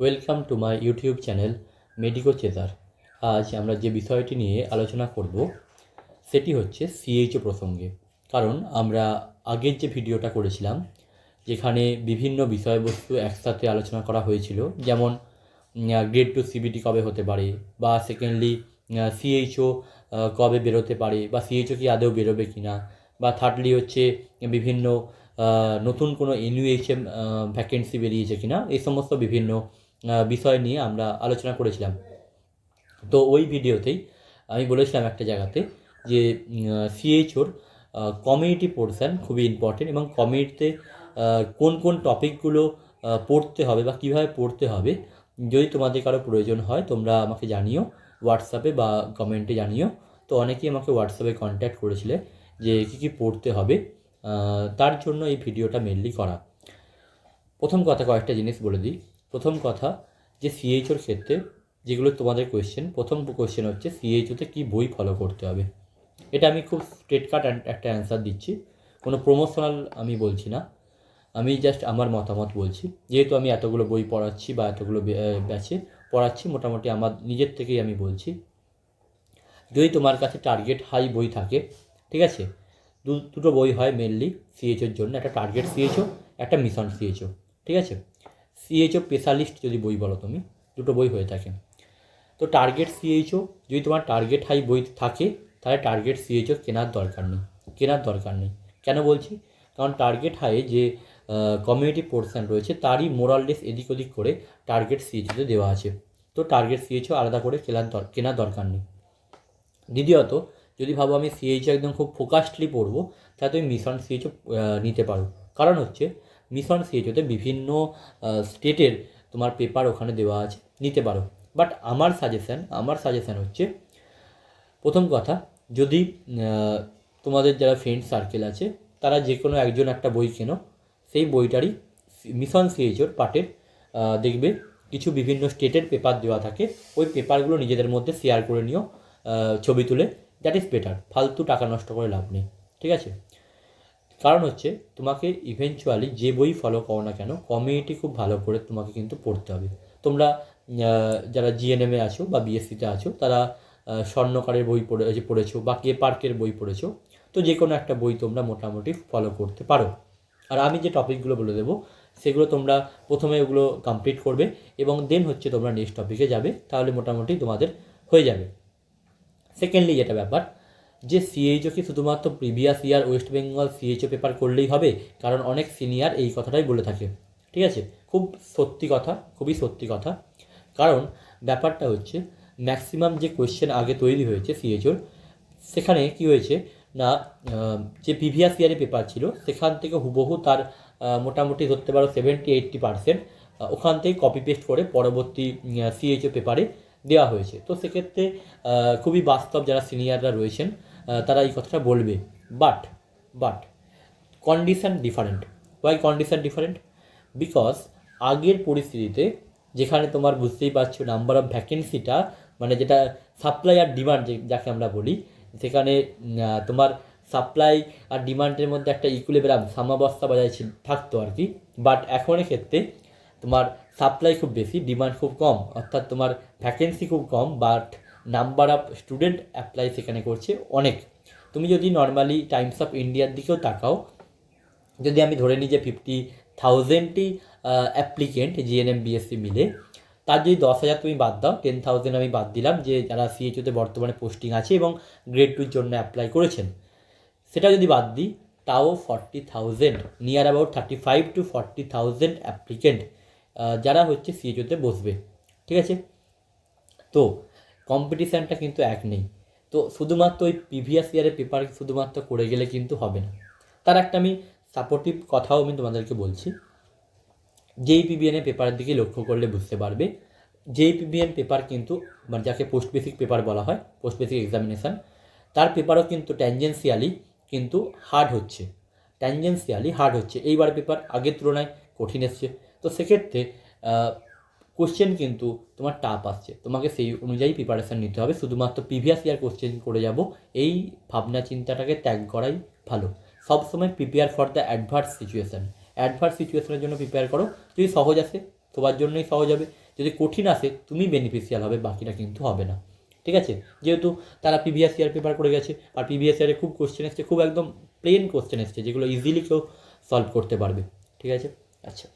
Welcome to my YouTube channel medico chaser আজ আমরা যে বিষয়টি নিয়ে আলোচনা করব, সেটি হচ্ছে সিএইচও প্রসঙ্গে। কারণ আমরা আগের যে ভিডিওটা করেছিলাম, যেখানে বিভিন্ন বিষয়বস্তু একসাথে আলোচনা করা হয়েছিল, যেমন গ্রেড টু সিবিটি কবে হতে পারে, বা সেকেন্ডলি সিএইচও কবে বেরোতে পারে, বা সিএইচও কি আদৌ বেরোবে কি না বা থার্ডলি হচ্ছে বিভিন্ন নতুন কোনো এনইউএইচএম ভ্যাকেন্সি বেরিয়েছে কিনা, এই সমস্ত বিভিন্ন বিষয় নিয়ে আমরা আলোচনা করেছিলাম। তো ওই ভিডিওতেই আমি বলেছিলাম একটা জায়গাতে যে সিএইচওর কমিউনিটি পোর্শন খুবই ইম্পর্টেন্ট এবং কমিউনিটিতে কোন কোন টপিকগুলো পড়তে হবে বা কীভাবে পড়তে হবে, যদি তোমাদের কারও প্রয়োজন হয় তোমরা আমাকে জানিও হোয়াটসঅ্যাপে বা কমেন্টে জানিও। তো অনেকেই আমাকে হোয়াটসঅ্যাপে কন্ট্যাক্ট করেছিলে যে, কী কী পড়তে হবে তার জন্য এই ভিডিওটা মেনলি করা। প্রথম কথা কয়েকটা জিনিস বলে দিই। প্রথম কথা যে সিএইচওর ক্ষেত্রে যেগুলো তোমাদের কোয়েশ্চেন প্রথম কোয়েশ্চেন হচ্ছে সিএইচওতে কী বই ফলো করতে হবে। এটা আমি খুব স্ট্রেট কাট একটা অ্যান্সার দিচ্ছি। কোনো প্রমোশনাল আমি বলছি না। আমি জাস্ট আমার মতামত বলছি। যেহেতু আমি এতগুলো বই পড়াচ্ছি বা এতগুলো ব্যাচে পড়াচ্ছি, মোটামুটি আমার নিজের থেকেই আমি বলছি। যদি তোমার কাছে টার্গেট হাই বই থাকে, ঠিক আছে? দুটো বই হয় মেনলি সিএইচওর জন্য। একটা টার্গেট সিএইচও একটা মিশন সিএইচও ঠিক আছে? সিএইচও স্পেশালিস্ট যদি বই বলো তুমি, দুটো বই হয়ে থাকে। তো টার্গেট সিএইচও যদি তোমার টার্গেট হাই বই থাকে, তাহলে টার্গেট সিএইচও কেনার দরকার নেই, কেনার দরকার নেই। কেন বলছি? কারণ টার্গেট হাই যে কমিউনিটি পোর্শন রয়েছে, তারই মোরাললেস এদিক ওদিক করে টার্গেট সিএইচওতে দেওয়া আছে। তো টার্গেট সিএইচও আলাদা করে কেনার কেনার দরকার নেই। দ্বিতীয়ত, যদি ভাবো আমি সিএইচও একদম খুব ফোকাসডলি পড়ব, তাহলে তুমি মিশন সিএইচও নিতে পারো। কারণ হচ্ছে মিশন সিএইচওতে বিভিন্ন স্টেটের তোমার পেপার ওখানে দেওয়া আছে, নিতে পারো। বাট আমার সাজেশান আমার সাজেশান হচ্ছে, প্রথম কথা, যদি তোমাদের যারা ফ্রেন্ড সার্কেল আছে, তারা যে কোনো একজন একটা বই কেনো, সেই বইটারই মিশন সিএইচওর পার্টের দেখবে কিছু বিভিন্ন স্টেটের পেপার দেওয়া থাকে, ওই পেপারগুলো নিজেদের মধ্যে শেয়ার করে নিও ছবি তুলে দ্যাট ইজ বেটার ফালতু টাকা নষ্ট করে লাভ নেই, ঠিক আছে? কারণ হচ্ছে তোমাকে ইভেনচুয়ালি যে বই ফলো করো না কেন কমিউনিটি খুব ভালো করে তোমাকে কিন্তু পড়তে হবে। তোমরা যারা জিএনএমে আছো বা বিএসসিতে আছো, তারা স্বর্ণকারের বই পড়ে পড়েছো বা কে পার্কের বই পড়েছো, তো যে কোনো একটা বই তোমরা মোটামুটি ফলো করতে পারো। আর আমি যে টপিকগুলো বলে দেবো, সেগুলো তোমরা প্রথমে ওগুলো কমপ্লিট করবে এবং দেন হচ্ছে তোমরা নেক্সট টপিকে যাবে, তাহলে মোটামুটি তোমাদের হয়ে যাবে। সেকেন্ডলি যেটা ব্যাপার যে সিএইচও কি শুধুমাত্র previous year West Bengal CHO paper করলেই হবে, কারণ অনেক সিনিয়র এই কথাটাই বলে থাকে। ঠিক আছে? খুব সত্যি কথা, খুবই সত্যি কথা। কারণ ব্যাপারটা হচ্ছে ম্যাক্সিমাম যে কোয়েশ্চেন আগে তৈরি হয়েছে সিএইচওর সেখানে কি হয়েছে না যে প্রিভিয়াস ইয়ারে পেপার ছিল, সেখান থেকে হুবহু তার মোটামুটি ধরতে পারো সেভেন্টি এইট্টি পার্সেন্ট ওখান থেকে কপি পেস্ট করে পরবর্তী সিএইচও পেপারে দেওয়া হয়েছে। তো সেক্ষেত্রে খুবই বাস্তব যারা সিনিয়ররা রয়েছেন তারা এই কথাটা বলবে। But but condition different why condition different because আগের পরিস্থিতিতে যেখানে তোমার বুঝতেই পারছ নাম্বার অফ ভ্যাকেন্সিটা মানে যেটা সাপ্লাই আর ডিমান্ড যাকে আমরা বলি, সেখানে তোমার সাপ্লাই আর ডিমান্ডের মধ্যে একটা ইকুলেবেরাম সামাবস্থা বজায় থাকতো আর কি। বাট এখনের ক্ষেত্রে তোমার সাপ্লাই খুব বেশি ডিমান্ড খুব কম, অর্থাৎ তোমার ভ্যাকেন্সি খুব কম but number of student apply সেখানে করছে অনেক। তুমি যদি নর্মালি টাইমস অফ ইন্ডিয়ার দিকেও তাকাও, যদি আমি ধরে নিই যে ফিফটি থাউজেন্ডটি অ্যাপ্লিকেন্ট জিএনএম বিএসসি মিলে, তার যদি দশ হাজার তুমি বাদ দাও টেন থাউজেন্ড আমি বাদ দিলাম যে যারা সিএইচওতে বর্তমানে পোস্টিং আছে এবং গ্রেড টুর জন্য অ্যাপ্লাই করেছেন। সেটা যদি বাদ দিই, তাও forty thousand near about thirty five to forty thousand applicant যারা হচ্ছে সিএইচওতে বসবে। ঠিক আছে? তো কম্পিটিশানটা কিন্তু এক নেই। তো শুধুমাত্র ওই প্রিভিয়াস ইয়ারের পেপার শুধুমাত্র করে গেলে কিন্তু হবে না। তার একটা আমি সাপোর্টিভ কথাও আমি তোমাদেরকে বলছি। যেই পিবিএন পেপারের দিকে লক্ষ্য করলে বুঝতে পারবে, যেই পিবিএন পেপার কিন্তু মানে যাকে পোস্ট বেসিক পেপার বলা হয় পোস্ট বেসিক এক্সামিনেশান তার পেপারও কিন্তু ট্যানজেন্সিয়ালি কিন্তু হার্ড হচ্ছে। ট্যানজেন্সিয়ালি হার্ড হচ্ছে। এইবার পেপার আগের তুলনায় কঠিন এসছে। তো সেক্ষেত্রে কোশ্চেন কিন্তু তোমার টাফ আসছে। তোমাকে সেই অনুযায়ী প্রিপারেশান নিতে হবে। শুধুমাত্র প্রিভিয়াস ইয়ার কোশ্চেন করে যাব। এই ভাবনা চিন্তাটাকে ত্যাগ করাই ভালো। সবসময় prepare for the adverse situation adverse সিচুয়েশনের জন্য প্রিপেয়ার করো। যদি সহজ আসে সবার জন্যই সহজ হবে। যদি কঠিন আসে, তুমি বেনিফিশিয়াল হবে, বাকিটা কিন্তু হবে না। ঠিক আছে? যেহেতু তারা প্রিভিয়াস ইয়ার পেপার করে গেছে, আর প্রিভিয়াস ইয়ারে খুব কোশ্চেন এসছে, খুব একদম প্লেন কোশ্চেন এসছে, যেগুলো ইজিলি কেউ সলভ করতে পারবে। ঠিক আছে? আচ্ছা।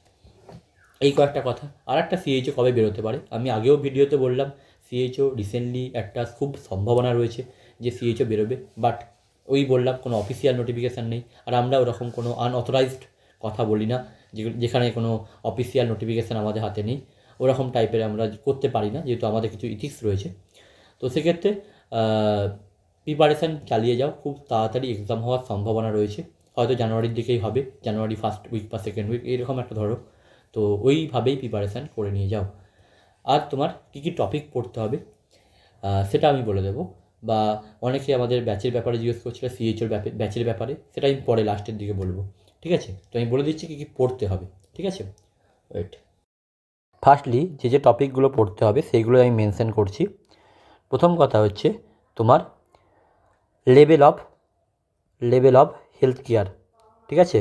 এই কয়েকটা কথা। আর একটা সিএইচও কবে বেরোতে পারে? আমি আগেও ভিডিওতে বললাম সিএইচও রিসেন্টলি একটা খুব সম্ভাবনা রয়েছে যে সিএইচও বেরোবে বাট ওই বললাম, কোনো অফিসিয়াল নোটিফিকেশান নেই। আর আমরা ওরকম কোনো আনঅথরাইজড কথা বলি না যেখানে কোনো অফিসিয়াল নোটিফিকেশান আমাদের হাতে নেই। ওরকম টাইপের আমরা করতে পারি না, যেহেতু আমাদের কিছু ইথিক্স রয়েছে। তো সেক্ষেত্রে প্রিপারেশান চালিয়ে যাও, খুব তাড়াতাড়ি এক্সাম হওয়ার সম্ভাবনা রয়েছে। হয়তো জানুয়ারির দিকেই হবে, জানুয়ারি ফার্স্ট উইক বা সেকেন্ড উইক এরকম একটা ধরো। তো ওইভাবেই প্রিপারেশান করে নিয়ে যাও। আর তোমার কী কী টপিক পড়তে হবে সেটা আমি বলে দেবো। বা অনেকে আমাদের ব্যাচের ব্যাপারে জিজ্ঞেস করছিল সিএইচওর ব্যাচের ব্যাপারে, সেটা আমি পরে লাস্টের দিকে বলব। ঠিক আছে? তো আমি বলে দিচ্ছি কী কী পড়তে হবে। ঠিক আছে? ওয়েট ফার্স্টলি যে যে টপিকগুলো পড়তে হবে, সেইগুলো আমি মেনশন করছি। প্রথম কথা হচ্ছে তোমার level of level of health care ঠিক আছে?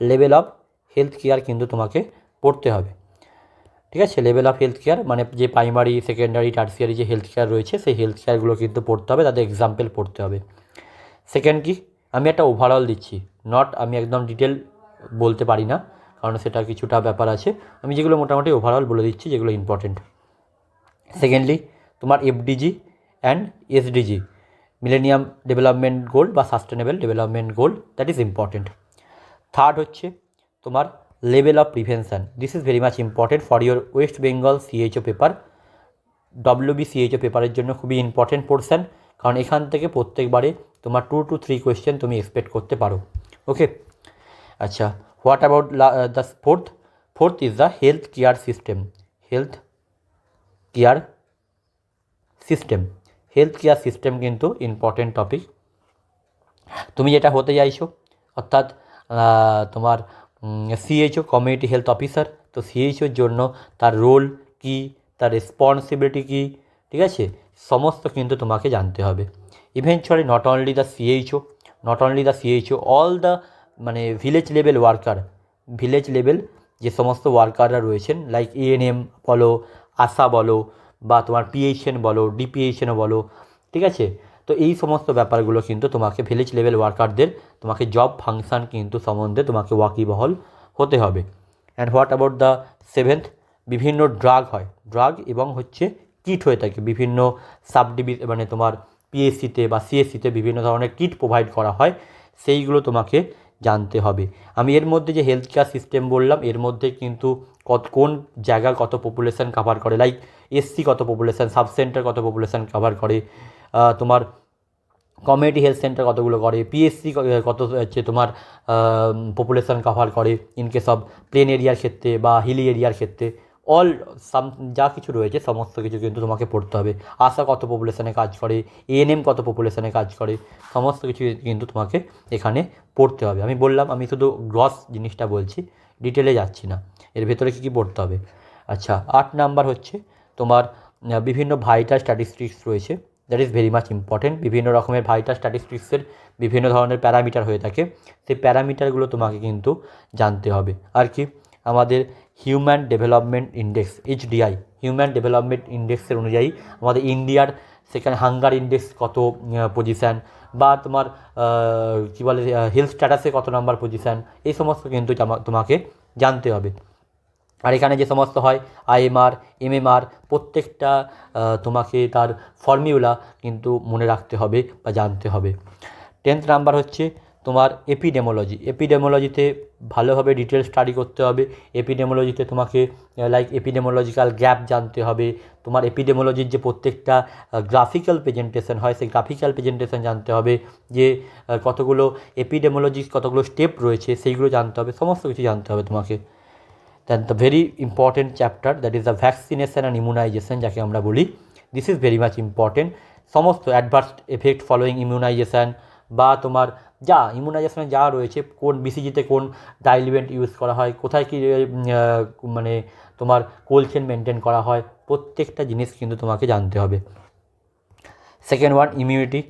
লেভেল অফ হেলথ কেয়ার কিন্তু তোমাকে পড়তে হবে। ঠিক আছে? লেভেল অফ হেলথ কেয়ার মানে যে প্রাইমারি সেকেন্ডারি টার্সিয়ারি যে হেলথ কেয়ার রয়েছে, সেই হেলথ কেয়ারগুলো কিন্তু পড়তে হবে, তাদের এক্সাম্পল পড়তে হবে। সেকেন্ড কি? আমি একটা ওভারঅল দিচ্ছি। নট আমি একদম ডিটেল বলতে পারি না, কারণ সেটা কিছুটা ব্যাপার আছে। আমি যেগুলো মোটামুটি ওভারঅল বলে দিচ্ছি, যেগুলো ইম্পর্টেন্ট সেকেন্ডলি তোমার FDG and SDG millennium development goal বা sustainable development goal that is important third হচ্ছে তোমার level of prevention this is very much important for your West Bengal CHO paper WB CHO পেপারের জন্য খুবই important portion কারণ এখান থেকে প্রত্যেকবারে তোমার টু টু থ্রি কোয়েশ্চেন তুমি এক্সপেক্ট করতে পারো। ওকে আচ্ছা what about the fourth fourth is the health care system health care system health care system কিন্তু ইম্পর্টেন্ট টপিক তুমি যেটা হতে চাইছো, অর্থাৎ তোমার সিএইচও কমিউনিটি হেলথ অফিসার তো সিএইচওর জন্য তার রোল কী, তার রেসপন্সিবিলিটি কী, ঠিক আছে? সমস্ত কিন্তু তোমাকে জানতে হবে। Eventually not only the CHO not only the CHO all the মানে village level worker village level যে সমস্ত ওয়ার্কাররা রয়েছেন লাইক এএনএম বলো, আশা বলো, বা তোমার পিএইচএন বলো ডিপিএইচএনও বলো, ঠিক আছে? তো এই সমস্ত ব্যাপারগুলো কিন্তু তোমাকে ভিলেজ লেভেল ওয়ার্কারদের তোমাকে জব ফাংশন কিন্তু সম্বন্ধে তোমাকে ওয়াকিবহল হতে হবে। And what about the seventh বিভিন্ন ড্রাগ হয়। ড্রাগ এবং হচ্ছে কিট হয়ে থাকে। বিভিন্ন সাব ডিভি মানে তোমার পিএসসিতে বা সিএসসিতে বিভিন্ন ধরনের কিট প্রোভাইড করা হয়। সেইগুলো তোমাকে জানতে হবে। আমি এর মধ্যে যে হেলথ কেয়ার সিস্টেম বললাম, এর মধ্যে কিন্তু কত, কোন জায়গা কত পপুলেশান কাভার করে? লাইক এসসি কত পপুলেশান সাব সেন্টার কত পপুলেশান কাভার করে? তোমার কমিউনিটি হেলথ সেন্টার কতগুলো করে পিএসসি কত হচ্ছে তোমার পপুলেশন কভার করে ইন কেস অফ প্লেন এরিয়ার ক্ষেত্রে বা হিলি এরিয়ার ক্ষেত্রে অল সাম যা কিছু রয়েছে, সমস্ত কিছু কিন্তু তোমাকে পড়তে হবে। আশা কত পপুলেশনে কাজ করে এএনএম কত পপুলেশনে কাজ করে, সমস্ত কিছু কিন্তু তোমাকে এখানে পড়তে হবে। আমি বললাম, আমি শুধু গ্রস জিনিসটা বলছি ডিটেলে যাচ্ছি না, এর ভেতরে কী কী পড়তে হবে। আচ্ছা আট নাম্বার হচ্ছে তোমার বিভিন্ন ভাইটাল স্ট্যাটিস্টিক্স রয়েছে। That is very much important বিভিন্ন রকমের ভাইটাল স্ট্যাটিস্টিক্সের বিভিন্ন ধরনের প্যারামিটার হয়ে থাকে। সেই প্যারামিটারগুলো তোমাকে কিন্তু জানতে হবে। আর কি? আমাদের human development index HDI human development ইন্ডেক্সের অনুযায়ী আমাদের ইন্ডিয়ার সেখানে হাঙ্গার ইন্ডেক্স কত পজিশান বা তোমার কী বলে হেলথ স্ট্যাটাসে কত নাম্বার পজিশান এই সমস্ত কিন্তু তোমাকে জানতে হবে। আর এখানে যে সমস্ত হয়, আইএমআর, এমএমআর, প্রত্যেকটা তোমাকে তার ফর্মিউলা কিন্তু মনে রাখতে হবে বা জানতে হবে। টেন্থ নাম্বার হচ্ছে তোমার এপিডেমোলজি এপিডেমোলজিতে ভালোভাবে ডিটেল স্টাডি করতে হবে। এপিডেমোলজিতে তোমাকে লাইক এপিডেমোলজিক্যাল গ্যাপ জানতে হবে। তোমার এপিডেমোলজির যে প্রত্যেকটা গ্রাফিক্যাল প্রেজেন্টেশন হয়, সেই গ্রাফিক্যাল প্রেজেন্টেশন জানতে হবে। যে কতগুলো এপিডেমোলজির কতগুলো স্টেপ রয়েছে, সেইগুলো জানতে হবে। সমস্ত কিছু জানতে হবে তোমাকে। Then the very important chapter that is the vaccination and immunization যাকে আমরা বলি this is very much important সমস্ত অ্যাডভার্স এফেক্ট ফলোয়িং ইমিউনাইজেশন বা তোমার যা ইমিউনাইজেশনে যা রয়েছে, কোন বিসিজিতে কোন ডাইলিভেন্ট ইউজ করা হয়, কোথায় কি মানে তোমার কোল্ড চেন মেনটেন করা হয়, প্রত্যেকটা জিনিস কিন্তু তোমাকে জানতে হবে। সেকেন্ড ওয়ান ইমিউনিটি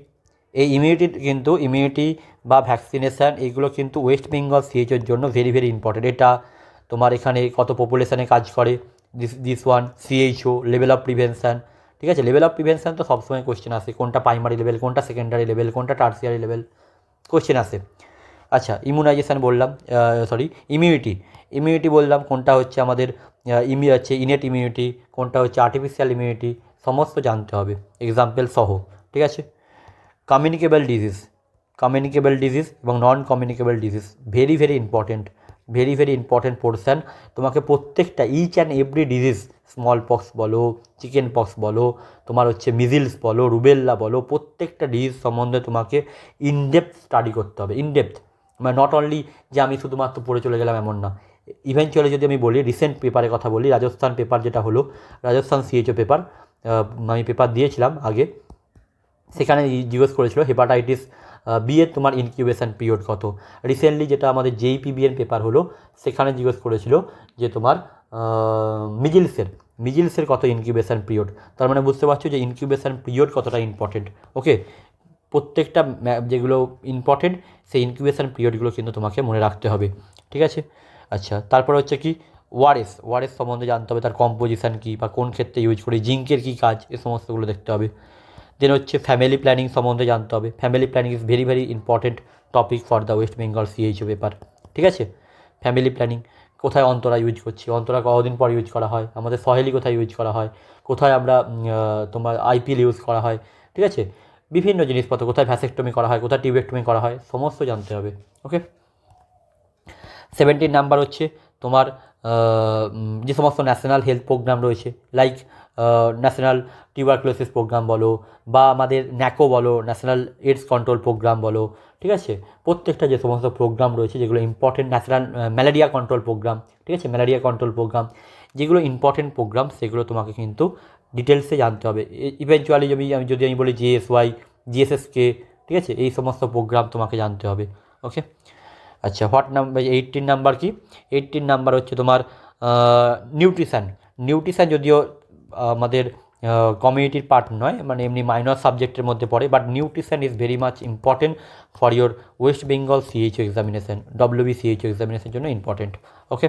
এই ইমিউনিটি কিন্তু ইমিউনিটি বা ভ্যাকসিনেশান এইগুলো কিন্তু ওয়েস্ট বেঙ্গল সিএইচের জন্য ভেরি ভেরি ইম্পর্টেন্ট এটা তোমার এখানে কত পপুলেশানে কাজ করে? This this one CHO level of prevention ঠিক আছে? লেভেল অফ প্রিভেনশান তো সবসময় কোশ্চেন আসে। কোনটা প্রাইমারি লেভেল কোনটা সেকেন্ডারি লেভেল কোনটা টার্সিয়ারি লেভেল কোশ্চেন আসে। আচ্ছা ইমিউনাইজেশান বললাম সরি ইমিউনিটি ইমিউনিটি বললাম, কোনটা হচ্ছে আমাদের ইমি হচ্ছে ইনেট ইমিউনিটি কোনটা হচ্ছে আর্টিফিশিয়াল ইমিউনিটি সমস্ত জানতে হবে। এক্সাম্পল সহ। ঠিক আছে? কমিউনিকেবল ডিজিজ কমিউনিকেবল ডিজিজ এবং non communicable disease very very important very very important portion তোমাকে প্রত্যেকটা each and every disease smallpox বলো চিকেন পক্স বলো, তোমার হচ্ছে মিজিলস বলো রুবেল্লা বলো, প্রত্যেকটা ডিজিজ সম্বন্ধে তোমাকে ইনডেপথ স্টাডি করতে হবে ইনডেপথ মানে নট অনলি যে আমি শুধুমাত্র পড়ে চলে গেলাম এমন না ইভেনচুয়ালি যদি আমি বলি রিসেন্ট পেপারের কথা বলি, রাজস্থান পেপার যেটা হলো, রাজস্থান সিএইচও পেপার আমি পেপার দিয়েছিলাম আগে, সেখানে জিজ্ঞেস করেছিল হেপাটাইটিস বিয়ের তোমার ইনকিউবেশন পিরিয়ড কত? রিসেন্টলি যেটা আমাদের যেই পিবিএন পেপার হলো, সেখানে জিজ্ঞেস করেছিল যে তোমার মিজিলসের মিজিলসের কত ইনকিউবেশন পিরিয়ড তার মানে বুঝতে পারছ যে ইনকিউবেশন পিরিয়ড কতটা ইম্পর্টেন্ট ওকে প্রত্যেকটা যেগুলো ইম্পর্টেন্ট সেই ইনকিউবেশন পিরিয়ডগুলো কিন্তু তোমাকে মনে রাখতে হবে, ঠিক আছে? আচ্ছা তারপর হচ্ছে কি, ওয়ারেস ওয়ারেস সম্বন্ধে জানতে হবে, তার কম্পোজিশান কী, বা কোন ক্ষেত্রে ইউজ করি, জিঙ্কের কী কাজ, এ সমস্তগুলো দেখতে হবে। দেন হচ্ছে ফ্যামিলি প্ল্যানিং সম্বন্ধে জানতে হবে। Family planning is very very important topic for the West Bengal CHO paper ঠিক আছে? ফ্যামিলি প্ল্যানিং কোথায় অন্তরা ইউজ করছি? অন্তরা কতদিন পর ইউজ করা হয়? আমাদের সহেলি কোথায় ইউজ করা হয়? কোথায় আমরা তোমার আইপিএল ইউজ করা হয়? ঠিক আছে? বিভিন্ন জিনিসপত্র, কোথায় ভ্যাসেক্টমি করা হয়? কোথায় টিউবেক্টমি করা হয়? সমস্ত জানতে হবে। ওকে সেভেন্টিন নাম্বার হচ্ছে তোমার যে সমস্ত ন্যাশনাল হেলথ প্রোগ্রাম রয়েছে লাইক ন্যাশনাল টিউবারকুলোসিস প্রোগ্রাম বলো বা আমাদের ন্যাকো বলো ন্যাশনাল এইডস কন্ট্রোল প্রোগ্রাম বলো, ঠিক আছে? প্রত্যেকটা যে সমস্ত প্রোগ্রাম রয়েছে, যেগুলো important national malaria control programme ঠিক আছে? ম্যালেরিয়া কন্ট্রোল প্রোগ্রাম যেগুলো ইম্পর্টেন্ট প্রোগ্রাম সেগুলো তোমাকে কিন্তু ডিটেলসে জানতে হবে। ইভেনচুয়ালি যদি আমি যদি আমি বলি জিএসওয়াই জিএসএসকে ঠিক আছে? এই সমস্ত প্রোগ্রাম তোমাকে জানতে হবে ওকে আচ্ছা হোয়াট নাম্বার এইটিন নাম্বার কি? এইটিন নাম্বার হচ্ছে তোমার নিউট্রিশান নিউট্রিশান যদিও আমাদের কমিউনিটির পার্ট নয় মানে এমনি মাইনর সাবজেক্টের মধ্যে পড়ে but nutrition is very much important for your West Bengal CHO examination WB CHO examination জন্য ইম্পর্টেন্ট ওকে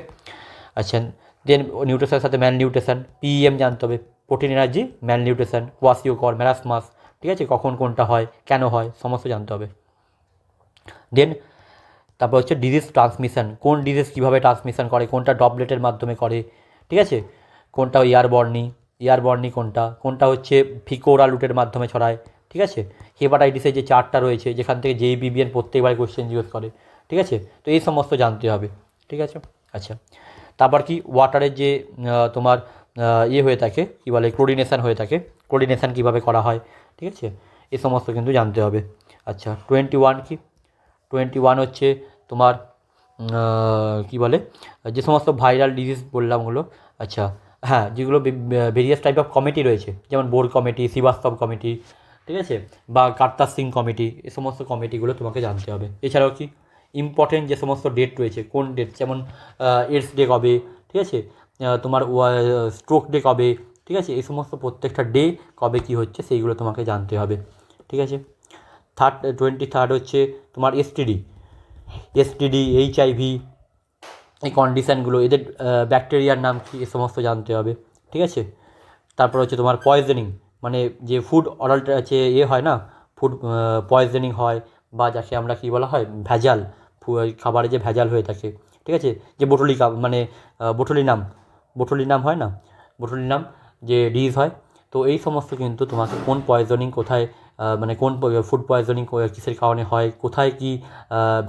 আচ্ছা দেন নিউট্রিশনের সাথে ম্যাল নিউট্রিশন পিএম জানতে হবে protein energy malnutrition kwashiorkor marasmus ঠিক আছে? কখন কোনটা হয়, কেন হয়, সমস্ত জানতে হবে। দেন তারপর হচ্ছে ডিজিজ ট্রান্সমিশন কোন ডিজিজ কীভাবে ট্রান্সমিশন করে, কোনটা ডবলেটের মাধ্যমে করে, ঠিক আছে? কোনটা এয়ারবর্নি এয়ারবর্নি কোনটা? কোনটা হচ্ছে ফিকোরা লুটের মাধ্যমে ছড়ায়, ঠিক আছে? হেপাটাইটিসের যে চারটা রয়েছে, যেখান থেকে যেই বিবিএন প্রত্যেকবার কোশ্চেন জিজ্ঞেস করে, ঠিক আছে? তো এই সমস্ত জানতে হবে, ঠিক আছে? আচ্ছা তারপর কি ওয়াটারের যে তোমার ইয়ে হয়ে থাকে, কী বলে ক্লোরিনেশন হয়ে থাকে ক্লোরিনেশন কীভাবে করা হয়, ঠিক আছে? এ সমস্ত কিন্তু জানতে হবে আচ্ছা টোয়েন্টি ওয়ান কি? টোয়েন্টি ওয়ান হচ্ছে তোমার কী বলে, যে সমস্ত ভাইরাল ডিজিজ বললাম হলো আচ্ছা হ্যাঁ যেগুলো ভেরিয়াস টাইপ অফ কমিটি রয়েছে। যেমন বোর্ড কমিটি শ্রীবাস্তব কমিটি ঠিক আছে? বা কার্তার সিং কমিটি এ সমস্ত কমিটিগুলো তোমাকে জানতে হবে। এছাড়াও কি? ইম্পর্টেন্ট যে সমস্ত ডেট রয়েছে, কোন ডেট যেমন এডস ডে কবে? ঠিক আছে? তোমার স্ট্রোক ডে কবে? ঠিক আছে? এই সমস্ত প্রত্যেকটা ডে কবে কী হচ্ছে সেইগুলো তোমাকে জানতে হবে। ঠিক আছে? থার্ড টোয়েন্টি থার্ড হচ্ছে তোমার এসটিডি এসটিডি এইচআইভি এই কন্ডিশানগুলো এদের ব্যাকটেরিয়ার নাম কী, এ সমস্ত জানতে হবে, ঠিক আছে? তারপর হচ্ছে তোমার পয়জনিং মানে যে ফুড অরালটা আছে, এ হয় না? ফুড পয়জনিং হয়, বা যাকে আমরা কী বলা হয়, ভেজাল খাবারে যে ভেজাল হয়ে থাকে, ঠিক আছে? যে বোটলি মানে বোটলি নাম বোটলি নাম হয় না? বটলি নাম যে ডিজ হয়, তো এই সমস্ত কিন্তু তোমাকে কোন পয়জনিং কোথায় মানে কোন ফুড পয়জনিং কিসের কারণে হয়, কোথায় কি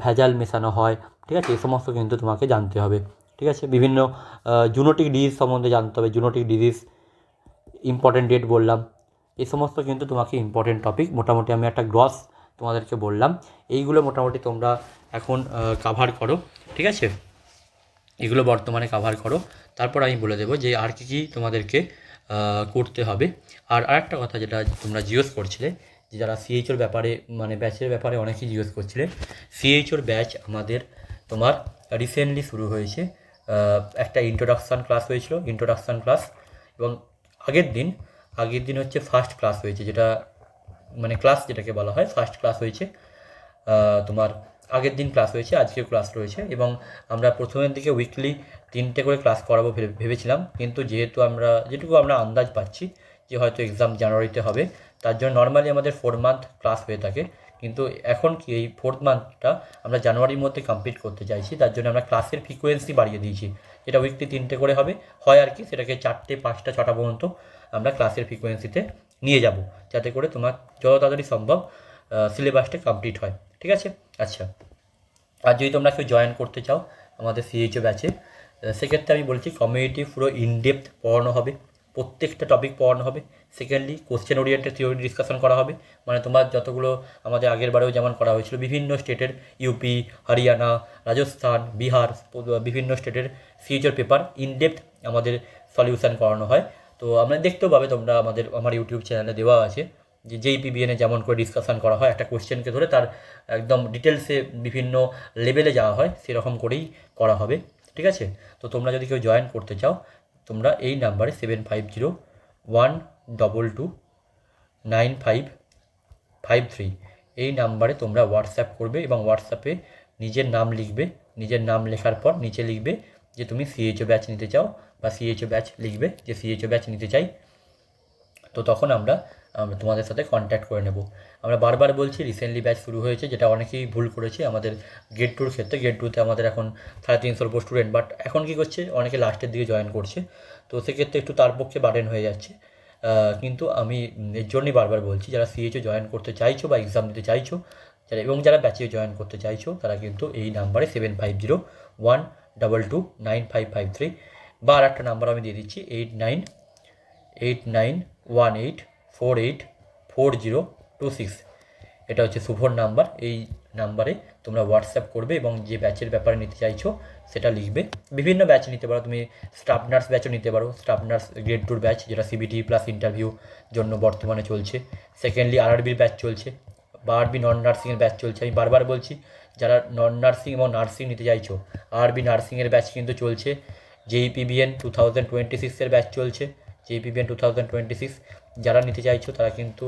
ভেজাল মেশানো হয় ঠিক আছে? এই সমস্ত কিন্তু তোমাকে জানতে হবে। ঠিক আছে? বিভিন্ন জুনোটিক ডিজিজ সম্বন্ধে জানতে হবে। জুনোটিক ডিজিজ ইম্পর্টেন্ট ডেট বললাম। এই সমস্ত কিন্তু তোমাকে ইম্পর্টেন্ট টপিক মোটামুটি আমি একটা গ্রস তোমাদেরকে বললাম। এইগুলো মোটামুটি তোমরা এখন কাভার করো। ঠিক আছে? এগুলো বর্তমানে কাভার করো। তারপর আমি বলে দেবো যে আর কী কী তোমাদেরকে করতে হবে। আর আরেকটা কথা যেটা তোমরা জিজ্ঞেস করছিলে, যে যারা সিএইচওর ব্যাপারে মানে ব্যাচের ব্যাপারে অনেকেই জিজ্ঞেস করছিলে সিএইচওর ব্যাচ আমাদের তোমার রিসেন্টলি শুরু হয়েছে একটা ইন্ট্রোডাকশান ক্লাস হয়েছিল ইন্ট্রোডাকশান ক্লাস এবং আগের দিন আগের দিন হচ্ছে ফার্স্ট ক্লাস হয়েছে, যেটা মানে ক্লাস যেটাকে বলা হয় ফার্স্ট ক্লাস হয়েছে। তোমার আগের দিন ক্লাস হয়েছে আজকেও ক্লাস রয়েছে। এবং আমরা প্রথমের দিকে উইকলি তিনটে করে ক্লাস করাবো ভেবে, ভেবেছিলাম। কিন্তু যেহেতু আমরা, যেটুকু আমরা আন্দাজ পাচ্ছি যে হয়তো এক্সাম জানুয়ারিতে হবে, তার জন্য নর্মালি আমাদের ফোর মান্থ ক্লাস হয়ে থাকে। কিন্তু এখন কি এই ফোর্থ মান্থটা আমরা জানুয়ারির মধ্যে কমপ্লিট করতে চাইছি, তার জন্য আমরা ক্লাসের ফ্রিকোয়েন্সি বাড়িয়ে দিয়েছি। যেটা উইকলি তিনটে করে হবে। হয় আর কি, সেটাকে চারটে, পাঁচটা, ছটা পর্যন্ত আমরা ক্লাসের ফ্রিকোয়েন্সিতে নিয়ে যাব, যাতে করে তোমার যত তাড়াতাড়ি সম্ভব সিলেবাসটা কমপ্লিট হয়। ঠিক আছে? আচ্ছা। আর যদি তোমরা কেউ জয়েন করতে চাও আমাদের সিএইচও ব্যাচে সেক্ষেত্রে আমি বলছি কমিউনিটি পুরো ইনডেপথ পড়ানো হবে। প্রত্যেকটা টপিক পড়ানো হবে। Secondly question oriented theory discussion করা হবে। মানে তোমার যতগুলো আমাদের আগের বারেও যেমন করা হয়েছিল, বিভিন্ন স্টেটের ইউপি হরিয়ানা রাজস্থান বিহার বিভিন্ন স্টেটের সিএইচওর পেপার ইনডেপথ আমাদের সলিউশন করানো হয়। তো আমরা দেখতেও পাবে তোমরা আমাদের, আমার ইউটিউব চ্যানেলে দেওয়া আছে যে যেই পিবিএনে যেমন করে ডিসকাশন করা হয়, একটা কোশ্চেনকে ধরে তার একদম ডিটেলসে বিভিন্ন লেভেলে যাওয়া হয়, সেরকম করেই করা হবে। ঠিক আছে? তো তোমরা যদি কেউ জয়েন করতে চাও তোমরা এই নাম্বারে seven five zero one double two nine five five three এই নাম্বারে তোমরা হোয়াটসঅ্যাপ করবে এবং হোয়াটসঅ্যাপে নিজের নাম লিখবে। নিজের নাম লেখার পর নিচে লিখবে যে তুমি সিএইচও ব্যাচ নিতে চাও বা সিএইচও ব্যাচ লিখবে যে সিএইচও ব্যাচ নিতে চাই। তো তখন আমরা তোমাদের সাথে কন্ট্যাক্ট করে নেব। আমরা বারবার বলছি রিসেন্টলি ব্যাচ শুরু হয়েছে, যেটা অনেকেই ভুল করেছে আমাদের গেট টুর ক্ষেত্রে। গেট টুতে আমাদের এখন সাড়ে তিনশোর উপর স্টুডেন্ট বাট এখন কী করছে, অনেকে লাস্টের দিকে জয়েন করছে। তো সেক্ষেত্রে একটু তার পক্ষে বার্ডেন হয়ে যাচ্ছে। কিন্তু আমি এর জন্যই বারবার বলছি, যারা সিএইচও জয়েন করতে চাইছো বা এক্সাম দিতে চাইছো, যারা এবং যারা ব্যাচে জয়েন করতে চাইছো, তারা কিন্তু এই নাম্বারে seven five zero one double two nine five five three বা আর একটা নাম্বার আমি দিয়ে দিচ্ছি eight nine eight nine one eight four eight four zero two six. এটা হচ্ছে শুভর নাম্বার। এই নাম্বারে তোমরা হোয়াটসঅ্যাপ করবে এবং যে ব্যাচের ব্যাপারে নিতে চাইছো, সেটা লিখবে। বিভিন্ন ব্যাচ নিতে পারো। তুমি স্টাফ নার্স ব্যাচও নিতে পারো। স্টাফ নার্স গ্রেড টুর ব্যাচ যেটা সিবিটি প্লাস ইন্টারভিউ জন্য বর্তমানে চলছে। সেকেন্ডলি আরআরবির ব্যাচ চলছে। বা আরবি নন নার্সিংয়ের ব্যাচ চলছে। আমি বারবার বলছি, যারা নন নার্সিং এবং নার্সিং নিতে চাইছো আরবি নার্সিংয়ের ব্যাচ কিন্তু চলছে। জেইপিবিএন টু থাউজেন্ড টোয়েন্টি সিক্সের ব্যাচ চলছে। JEPBN two thousand twenty six যারা নিতে চাইছো তারা কিন্তু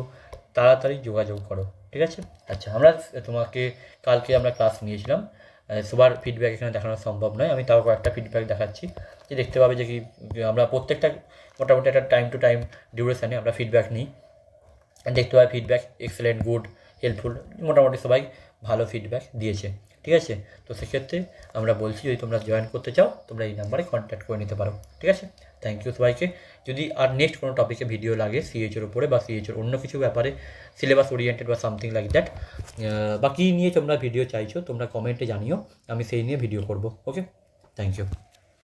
তাড়াতাড়ি যোগাযোগ করো, ঠিক আছে? আচ্ছা আমরা তোমাকে, কালকে আমরা ক্লাস নিয়েছিলাম সবার ফিডব্যাক এখানে দেখানো সম্ভব নয়, আমি তাও কয়েকটা ফিডব্যাক দেখাচ্ছি, যে দেখতে পাবে যে কি, আমরা প্রত্যেকটা মোটামুটি একটা টাইম টু টাইম ডিউরেশানে আমরা ফিডব্যাক নিই। দেখতে পাবে ফিডব্যাক এক্সেলেন্ট গুড হেল্পফুল মোটামুটি সবাই ভালো ফিডব্যাক দিয়েছে। ঠিক আছে? তো সেক্ষেত্রে আমরা বলছি যদি তোমরা জয়েন করতে চাও, তোমরা এই নাম্বারে কন্ট্যাক্ট করে নিতে পারো। ঠিক আছে? থ্যাংক ইউ সবাইকে। যদি আর নেক্সট কোনো টপিকে ভিডিও লাগে সিএইচের উপরে বা সিএইচের অন্য কিছু ব্যাপারে সিলেবাস ওরিয়েন্টেড বা সামথিং লাইক দ্যাট বা কী নিয়ে তোমরা ভিডিও চাইছো, তোমরা কমেন্টে জানিও, আমি সেই নিয়ে ভিডিও করব। Okay thank you